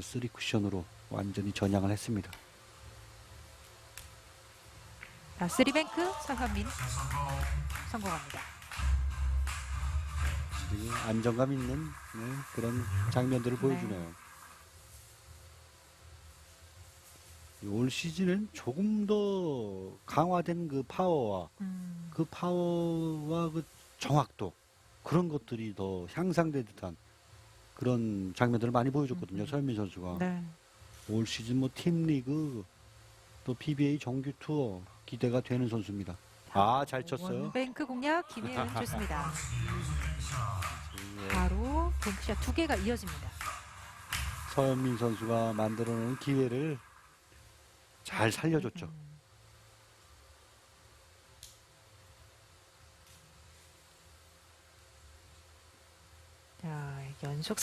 쓰리 쿠션으로 완전히 전향을 했습니다. 자, 쓰리뱅크 서현민 성공합니다. 되게 안정감 있는 네, 그런 장면들을 보여주네요. 올 시즌은 조금 더 강화된 그 파워와 음, 그 파워와 그 정확도 그런 것들이 더 향상된 듯한 그런 장면들을 많이 보여줬거든요. 음. 서현민 선수가 네. 올 시즌 뭐 팀 리그 또 PBA 정규 투어 기대가 되는 선수입니다. 아 잘 쳤어요. 원뱅크 공략 김혜은 좋습니다. 예, 바로 뱅크샷 두 개가 이어집니다. 서현민 선수가 만들어놓은 기회를 잘 살려줬죠. 음. 자, 연속